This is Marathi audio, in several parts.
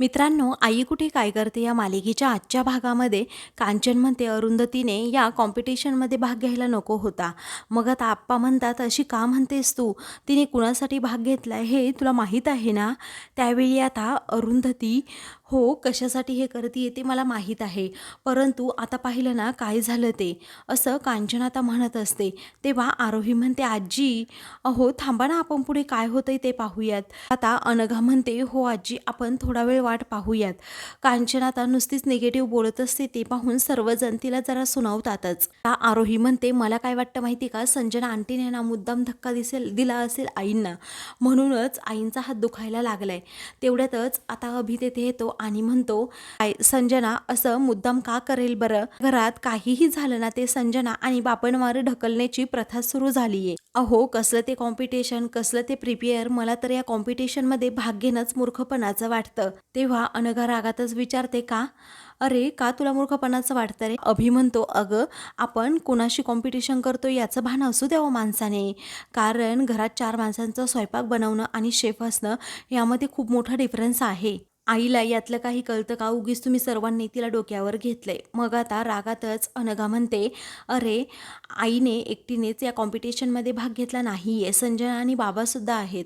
मित्रांनो आई कुठे काय करते या मालिकेच्या आजच्या भागामध्ये? कांचन म्हणते अरुंधतीने या कॉम्पिटिशनमध्ये भाग घ्यायला नको होता. मग आता आप्पा म्हणतात अशी का म्हणतेस तू? तिने कुणासाठी भाग घेतला हे तुला माहीत आहे ना? त्यावेळी आता अरुंधती हो कशासाठी हे करते ते मला माहीत आहे. परंतु आता पाहिलं ना काय झालं ते. असं कांचन आता म्हणत असते. तेव्हा आरोही म्हणते आजी अहो थांबा ना आपण पुढे काय होतंय ते पाहूयात. आता अनघा म्हणते हो आजी आपण थोडा वेळ वाट पाहूयात. कांचन आता नुसतीच निगेटिव्ह बोलत असते ते पाहून सर्वजण तिला जरा सुनावतातच. आरोही म्हणते मला काय वाटतं माहिती का? संजना आंटीने ना मुद्दाम धक्का दिसेल दिला असेल आईंना. म्हणूनच आईंचा हात दुखायला लागलाय. तेवढ्यातच आता अभि तेथे येतो आणि म्हणतो "आई, संजना असं मुद्दाम का करेल बरं? घरात काहीही झालं ना ते संजना आणि बापणवार ढकलण्याची प्रथा सुरू झालीये. अहो कसलं ते कॉम्पिटिशन कसलं ते प्रिपेअर मला तर या कॉम्पिटिशनमध्ये भाग घेणंच मूर्खपणाचं वाटतं. तेव्हा अनघा रागातच विचारते का? अरे का तुला मूर्खपणाचं वाटतं रे? अभि म्हणतो अगं आपण कुणाशी कॉम्पिटिशन करतो याचं भान असू द्यावं हो माणसाने. कारण घरात चार माणसांचा स्वयंपाक बनवणं आणि शेफ असणं यामध्ये खूप मोठा डिफरन्स आहे. आईला यातलं काही कळतं का? उगीच तुम्ही सर्वांनी तिला डोक्यावर घेतलंय. मग आता रागातच अनघा म्हणते अरे आईने एकटीनेच या कॉम्पिटिशनमध्ये भाग घेतला नाही आहे संजना आणि बाबासुद्धा आहेत.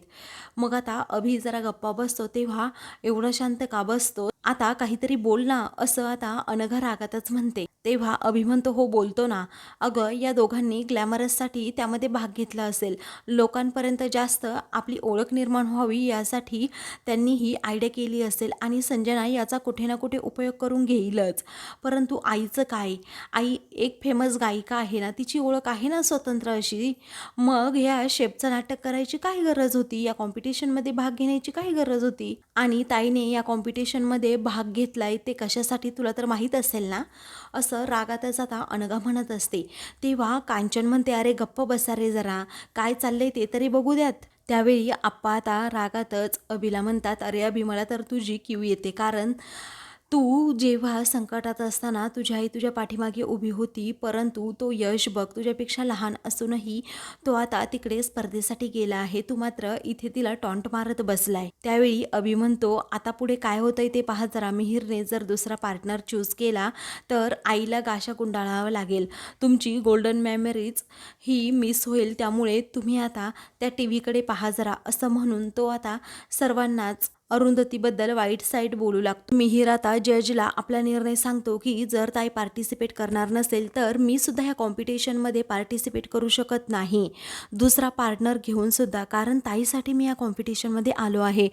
मग आता अभि जरा गप्पा बसतो तेव्हा एवढं शांत का बसतो? आता काहीतरी बोल ना असं आता अनघा रागातच म्हणते. तेव्हा अभिमंत हो बोलतो ना. अगं या दोघांनी ग्लॅमरससाठी त्यामध्ये भाग घेतला असेल. लोकांपर्यंत जास्त आपली ओळख निर्माण व्हावी यासाठी त्यांनी ही आयडिया केली असेल आणि संजना याचा कुठे ना कुठे उपयोग करून घेईलच. परंतु आईचं काय? आई एक फेमस गायिका आहे ना तिची ओळख आहे ना स्वतंत्र अशी? मग ह्या शेपचं नाटक करायची काय गरज होती? या कॉम्पिटिशनमध्ये भाग घेण्याची काय गरज होती? आणि ताईने या कॉम्पिटिशनमध्ये भाग घेतलाय ते कशासाठी तुला तर माहीत असेल ना? असं रागातच आता अनघा म्हणत असते. तेव्हा कांचन म्हणते अरे गप्प बसा रे जरा. काय चाललंय ते तरी बघू द्यात. त्यावेळी आप्पा आता रागातच अभिला म्हणतात अरे अभि मला तर तुझी किव येते. कारण तू जेव्हा संकटात असताना तुझी आई तुझ्या पाठीमागे उभी होती परंतु तो यश बघ तुझ्यापेक्षा लहान असूनही तो आता तिकडे स्पर्धेसाठी गेला आहे. तू मात्र इथे तिला टॉन्ट मारत बसलाय. त्यावेळी अभि म्हणतो आता पुढे काय होतंय ते पाहत जरा मिहिरने जर दुसरा पार्टनर चूज केला तर आईला गाशा गुंडाळावं लागेल. तुमची गोल्डन मेमरीज ही मिस होईल त्यामुळे तुम्ही आता त्या टी व्हीकडे पहा जरा असं म्हणून तो आता सर्वांनाच अरुंधतीबद्दल वाईट साईट बोलू लागतो. मिहिर आता जजला आपला निर्णय सांगतो की जर ताई पार्टिसिपेट करणार नसेल तर मी सुद्धा ह्या कॉम्पिटिशनमध्ये पार्टिसिपेट करू शकत नाही. दुसरा पार्टनर घेऊन सुद्धा कारण ताईसाठी मी या कॉम्पिटिशनमध्ये आलो आहे.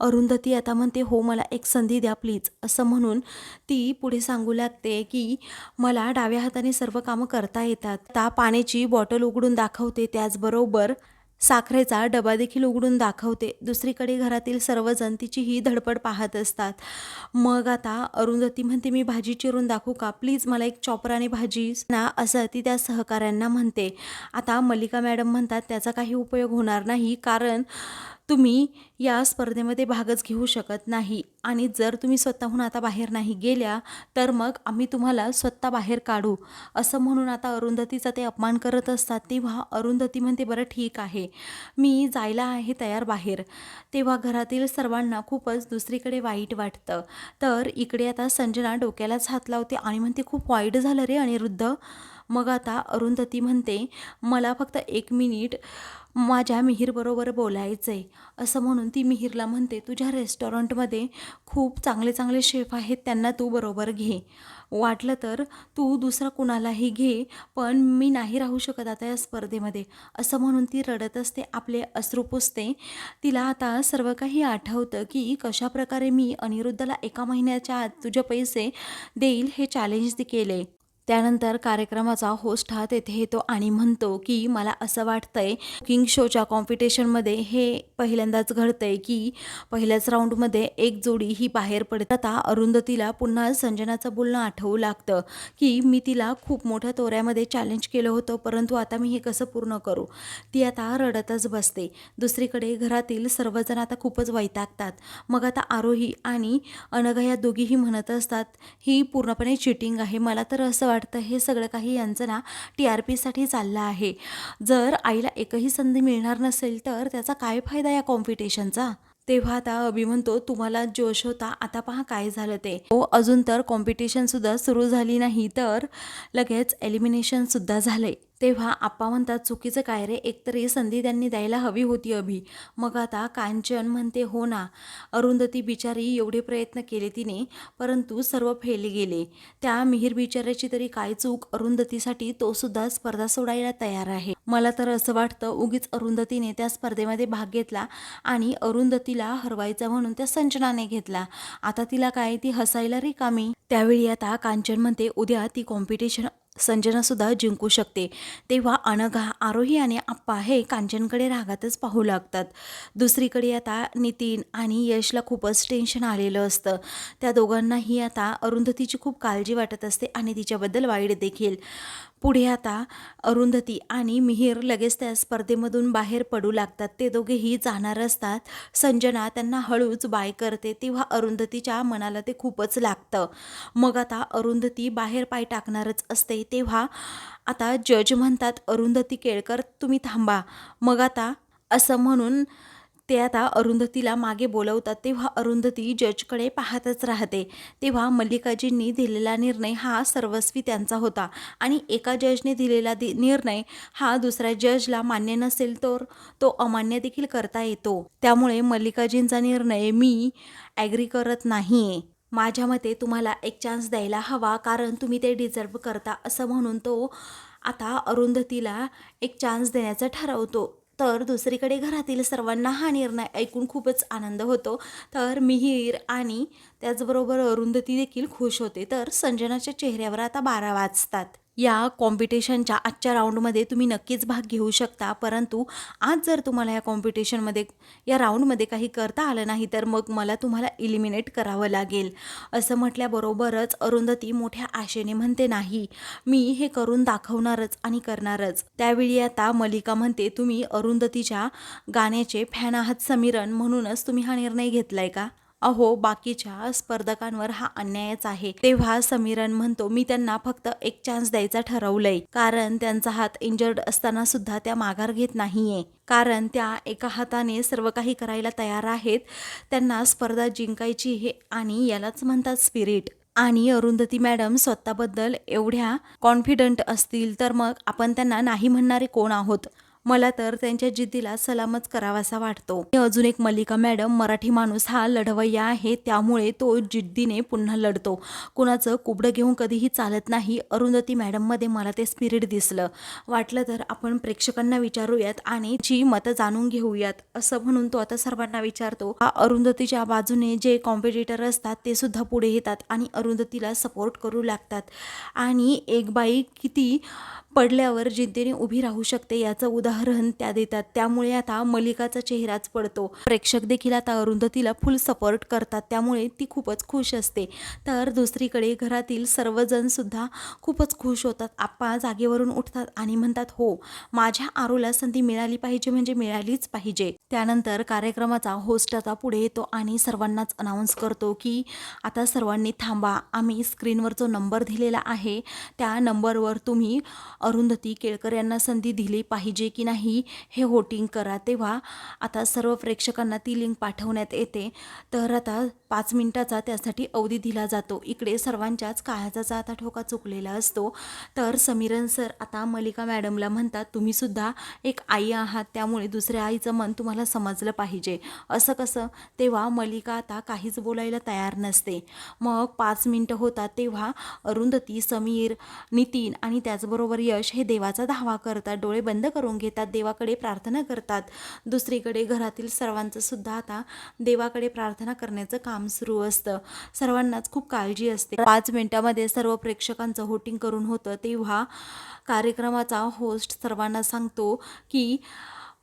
अरुंधती आता म्हणते हो मला एक संधी द्या प्लीज असं म्हणून ती पुढे सांगू लागते की मला डाव्या हाताने सर्व कामं करता येतात. आता पाण्याची बॉटल उघडून दाखवते त्याचबरोबर साखरेचा डबा देखील उघडून दाखवते. दुसरीकडे घरातील सर्वजण तिची ही धडपड पाहत असतात. मग आता अरुंधती म्हणते मी भाजी चिरून दाखवू का? प्लीज मला एक चॉपराने भाजी ना असं ती त्या सहकाऱ्यांना म्हणते. आता मल्लिका मॅडम म्हणतात त्याचा काही उपयोग होणार नाही कारण तुम्ही या स्पर्धेमध्ये भागच घेऊ शकत नाही. आणि जर तुम्ही स्वतःहून आता बाहेर नाही गेल्या तर मग आम्ही तुम्हाला स्वतः बाहेर काढू. असं म्हणून आता अरुंधतीचा ते अपमान करत असतात तेव्हा अरुंधती म्हणते बरं ठीक आहे. मी जायला आहे तयार बाहेर. तेव्हा घरातील सर्वांना खूपच दुसरीकडे वाईट वाटतं. तर इकडे आता संजना डोक्यालाच हात लावते आणि म्हणते खूप वाईट झालं रे अनिरुद्ध. मग आता अरुंधती म्हणते मला फक्त एक मिनिट माझ्या मिहीरबरोबर बोलायचं आहे असं म्हणून ती मिहीरला म्हणते तुझ्या रेस्टॉरंटमध्ये खूप चांगले चांगले शेफ आहेत त्यांना तू बरोबर घे. वाटलं तर तू दुसरा कुणालाही घे पण मी नाही राहू शकत आता या स्पर्धेमध्ये. असं म्हणून ती रडत असते आपले अश्रू पुसते. तिला आता सर्व काही आठवतं की कशाप्रकारे मी अनिरुद्धला एका महिन्याच्या आत तुझे पैसे देईल हे चॅलेंज केले. त्यानंतर कार्यक्रमाचा होस्ट हा तेथे येतो आणि म्हणतो की मला असं वाटतंय कुकिंग शोच्या कॉम्पिटिशनमध्ये हे पहिल्यांदाच घडतंय की पहिल्याच राऊंडमध्ये एक जोडी ही बाहेर पडते. आता अरुंधतीला पुन्हा संजनाचं बोलणं आठवू लागतं की मी तिला खूप मोठ्या तोऱ्यामध्ये चॅलेंज केलं होतं परंतु आता मी हे कसं पूर्ण करू? ती आता रडतच बसते. दुसरीकडे घरातील सर्वजण आता खूपच वैतागतात. मग आता आरोही आणि अनघा या दोघीही म्हणत असतात ही पूर्णपणे चिटिंग आहे. मला तर असं वाटतं हे सगळं काही यांचं ना टी आर पीसाठी चाललं आहे. जर आईला एकही संधी मिळणार नसेल तर त्याचा काय फायदा या कॉम्पिटिशनचा? तेव्हा आता अभि म्हणतो तुम्हाला जोश होता आता पहा काय झालं ते. हो अजून तर कॉम्पिटिशनसुद्धा सुरू झाली नाही तर लगेच एलिमिनेशनसुद्धा झालं झाले तेव्हा आप्पा म्हणतात चुकीचं काय रे? एकतरी संधी त्यांनी द्यायला हवी होती अभि. मग आता कांचन म्हणते हो ना अरुंधती बिचारी एवढे प्रयत्न केले तिने परंतु सर्व फेले गेले. त्या मिहीर बिचाऱ्याची तरी काय चूक? अरुंधतीसाठी तो सुद्धा स्पर्धा सोडायला तयार आहे. मला तर असं वाटतं उगीच अरुंधतीने त्या स्पर्धेमध्ये भाग घेतला आणि अरुंधतीला हरवायचा म्हणून त्या संचनाने घेतला. आता तिला काय ती हसायला रिकामी त्यावेळी आता कांचन म्हणते उद्या ती कॉम्पिटिशन संजनासुद्धा जिंकू शकते. तेव्हा अनघा आरोही आणि आप्पा हे कांचनकडे रागातच पाहू लागतात. दुसरीकडे आता नितीन आणि यशला खूपच टेन्शन आलेलं असतं. त्या दोघांनाही आता अरुंधतीची खूप काळजी वाटत असते आणि तिच्याबद्दल वाईट देखील. पुढे आता अरुंधती आणि मिहीर लगेच त्या स्पर्धेमधून बाहेर पडू लागतात. ते दोघेही जाणार असतात. संजना त्यांना हळूच बाय करते. तेव्हा अरुंधतीच्या मनाला ते खूपच लागतं. मग आता अरुंधती बाहेर पाय टाकणारच असते. तेव्हा आता जज म्हणतात अरुंधती केळकर तुम्ही थांबा. मग आता असं म्हणून ते आता अरुंधतीला मागे बोलवतात तेव्हा अरुंधती जजकडे पाहतच राहते. तेव्हा मल्लिकाजींनी दिलेला निर्णय हा सर्वस्वी त्यांचा होता आणि एका जजने दिलेला दि निर्णय हा दुसऱ्या जजला मान्य नसेल तर तो अमान्य देखील करता येतो. त्यामुळे मल्लिकाजींचा निर्णय मी ॲग्री करत नाही आहे माझ्या मते तुम्हाला एक चान्स द्यायला हवा कारण तुम्ही ते डिझर्व करता असं म्हणून तो आता अरुंधतीला एक चान्स देण्याचं ठरवतो. तर दुसरीकडे घरातील सर्वांना हा निर्णय ऐकून खूपच आनंद होतो. तर मिहीर आणि त्याचबरोबर अरुंधती देखील खुश होते. तर संजनाच्या चेहऱ्यावर आता बारा वाजतात. या कॉम्पिटिशनच्या आजच्या राऊंडमध्ये तुम्ही नक्कीच भाग घेऊ शकता. परंतु आज जर तुम्हाला या कॉम्पिटिशनमध्ये या राऊंडमध्ये काही करता आलं नाही तर मग मला तुम्हाला इलिमिनेट करावं लागेल. असं म्हटल्याबरोबरच अरुंधती मोठ्या आशेने म्हणते नाही मी हे करून दाखवणारच आणि करणारच. त्यावेळी आता मलिका म्हणते तुम्ही अरुंधतीच्या गाण्याचे फॅन आहात समीरन म्हणूनच तुम्ही हा निर्णय घेतलाय का? अहो बाकीच्या स्पर्धकांवर हा अन्यायच आहे. तेव्हा समीरन म्हणतो मी त्यांना फक्त एक चान्स द्यायचा ठरवलंय. कारण त्यांचा हात इंजर्ड असताना सुद्धा त्या माघार घेत नाहीये. कारण त्या एका हाताने सर्व काही करायला तयार आहेत. त्यांना स्पर्धा जिंकायची हे आणि यालाच म्हणतात स्पिरिट आणि अरुंधती मॅडम स्वतःबद्दल एवढ्या कॉन्फिडंट असतील तर मग आपण त्यांना नाही म्हणणारे कोण आहोत? मला तर त्यांच्या जिद्दीला सलामच करावासा वाटतो. अजून एक मल्लिका मॅडम मराठी माणूस हा लढवय्या आहे त्यामुळे तो जिद्दीने पुन्हा लढतो. कुणाचं कुबडं घेऊन कधीही चालत नाही. अरुंधती मॅडममध्ये मला ते स्पिरिट दिसलं. वाटलं तर आपण प्रेक्षकांना विचारूयात आणि जी मतं जाणून घेऊयात. असं म्हणून तो आता सर्वांना विचारतो. हा अरुंधतीच्या बाजूने जे कॉम्पिटिटर असतात ते सुद्धा पुढे येतात आणि अरुंधतीला सपोर्ट करू लागतात. आणि एक बाई किती पडल्यावर जिद्दीने उभी राहू शकते याचं उदाहरण त्या देतात. त्यामुळे आता मलिकाचा चेहराच पडतो. प्रेक्षक देखील आता अरुंधतीला फुल सपोर्ट करतात. त्यामुळे ती खूपच खुश असते. तर दुसरीकडे घरातील सर्वजण सुद्धा खूपच खुश होतात. आप्पा जागेवरून उठतात आणि म्हणतात हो माझ्या आरूला संधी मिळाली पाहिजे म्हणजे मिळालीच पाहिजे. त्यानंतर कार्यक्रमाचा होस्ट आता पुढे येतो आणि सर्वांनाच अनाऊन्स करतो की आता सर्वांनी थांबा. आम्ही स्क्रीनवर जो नंबर दिलेला आहे त्या नंबरवर तुम्ही अरुंधती केळकर यांना संधी दिली पाहिजे की नाही हे वोटिंग करा. तेव्हा आता सर्व प्रेक्षकांना ती लिंक पाठवण्यात येते. तर आता पाच मिनिटाचा त्यासाठी अवधी दिला जातो. इकडे सर्वांच्याच काळाचा आता ठोका चुकलेला असतो. तर समीरन सर आता मलिका मॅडमला म्हणतात तुम्हीसुद्धा एक आई आहात त्यामुळे दुसऱ्या आईचं मन तुम्हाला समजलं पाहिजे. असं कसं? तेव्हा मलिका आता काहीच बोलायला तयार नसते. मग पाच मिनटं होतात तेव्हा अरुंधती समीर नितीन आणि त्याचबरोबर यश हे देवाचा धावा करतात. डोळे बंद करून घेतात. देवाकडे प्रार्थना करतात. दुसरीकडे घरातील सर्वांचं सुद्धा आता देवाकडे प्रार्थना करण्याचं काम सुरू असतं. सर्वांनाच खूप काळजी असते. पाच मिनिटामध्ये सर्व प्रेक्षकांचं होटिंग करून होतं तेव्हा कार्यक्रमाचा होस्ट सर्वांना सांगतो की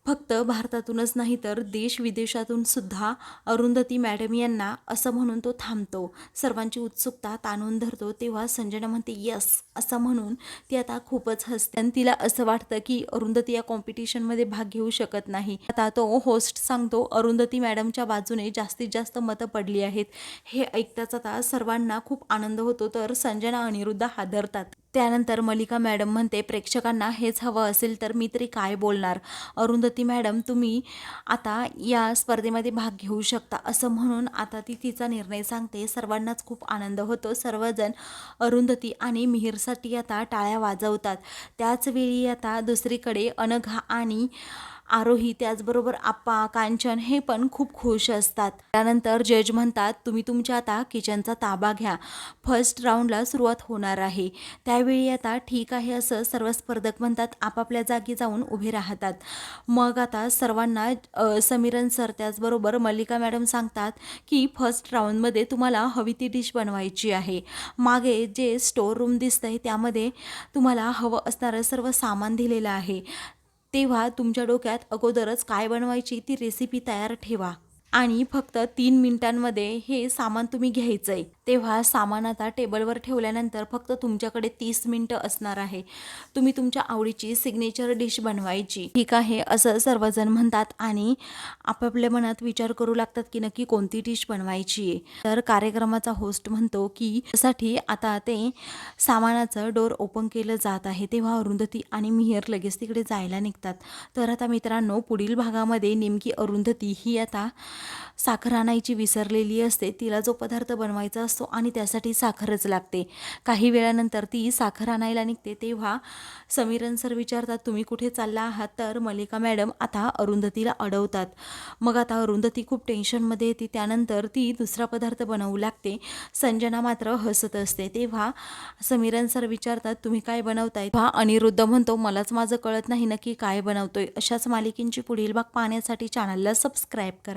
फक्त भारतातूनच नाही तर देश विदेशातून सुद्धा अरुंधती मॅडम यांना असं म्हणून तो थांबतो. सर्वांची उत्सुकता ताणून धरतो तेव्हा संजना म्हणते यस असं म्हणून ती आता खूपच हसते. आणि तिला असं वाटतं की अरुंधती या कॉम्पिटिशनमध्ये भाग घेऊ शकत नाही. आता तो होस्ट सांगतो अरुंधती मॅडमच्या बाजूने जास्तीत जास्त मतं पडली आहेत. हे ऐकताच आता सर्वांना खूप आनंद होतो तर संजना अनिरुद्ध हादरतात. त्यानंतर मलिका मॅडम म्हणते प्रेक्षकांना हेच हवं असेल तर मी तरी काय बोलणार? अरुंधती मॅडम तुम्ही आता या स्पर्धेमध्ये भाग घेऊ शकता. असं म्हणून आता ती तिचा निर्णय सांगते. सर्वांनाच खूप आनंद होतो. सर्वजण अरुंधती आणि मिहीरसाठी आता टाळ्या वाजवतात. त्याचवेळी आता दुसरीकडे अनघा आणि आरोही त्याचबरोबर आप्पा कांचन हे पण खूप खुश असतात. त्यानंतर जज म्हणतात तुम्ही तुमच्या आता किचनचा ताबा घ्या. फर्स्ट राऊंडला सुरुवात होणार आहे. त्यावेळी आता ठीक आहे असं सर्व स्पर्धक म्हणतात. आपापल्या जागी जाऊन उभे राहतात. मग आता सर्वांना समीरन सर त्याचबरोबर मल्लिका मॅडम सांगतात की फर्स्ट राऊंडमध्ये तुम्हाला हवी ती डिश बनवायची आहे. मागे जे स्टोर रूम दिसतंय त्यामध्ये तुम्हाला हवं असणारं सर्व सामान दिलेलं आहे. तेव्हा तुमच्या डोक्यात अगोदरच काय बनवायची ती रेसिपी तयार ठेवा. आणि फक्त तीन मिनिटांमध्ये हे सामान तुम्ही घ्यायचं आहे तेव्हा सामान आता टेबलवर ठेवल्यानंतर फक्त तुमच्याकडे तीस मिनटं असणार आहे. तुम्ही तुमच्या आवडीची सिग्नेचर डिश बनवायची. ठीक आहे असं सर्वजण म्हणतात आणि आपापल्या मनात विचार करू लागतात की नक्की कोणती डिश बनवायची आहे. तर कार्यक्रमाचा होस्ट म्हणतो की साठी आता ते सामानाचं डोर ओपन केलं जात आहे. तेव्हा अरुंधती आणि मिहिर लगेच तिकडे जायला निघतात. तर आता मित्रांनो पुढील भागामध्ये नेमकी अरुंधती ही आता साखर आणायची विसरलेली असते. तिला जो पदार्थ बनवायचा असतो आणि त्यासाठी साखरच लागते. काही वेळानंतर ती साखर आणायला निघते. तेव्हा समीरन सर विचारतात तुम्ही कुठे चालला आहात? तर मलिका मॅडम आता अरुंधतीला अडवतात. मग आता अरुंधती खूप टेन्शनमध्ये येते. त्यानंतर ती दुसरा पदार्थ बनवू लागते. संजना मात्र हसत असते. तेव्हा समीरन सर विचारतात तुम्ही काय बनवताय? तेव्हा अनिरुद्ध म्हणतो मलाच माझं कळत नाही नक्की काय बनवतोय. अशाच मालिकेंची पुढील भाग पाहण्यासाठी चॅनलला सबस्क्राईब करा.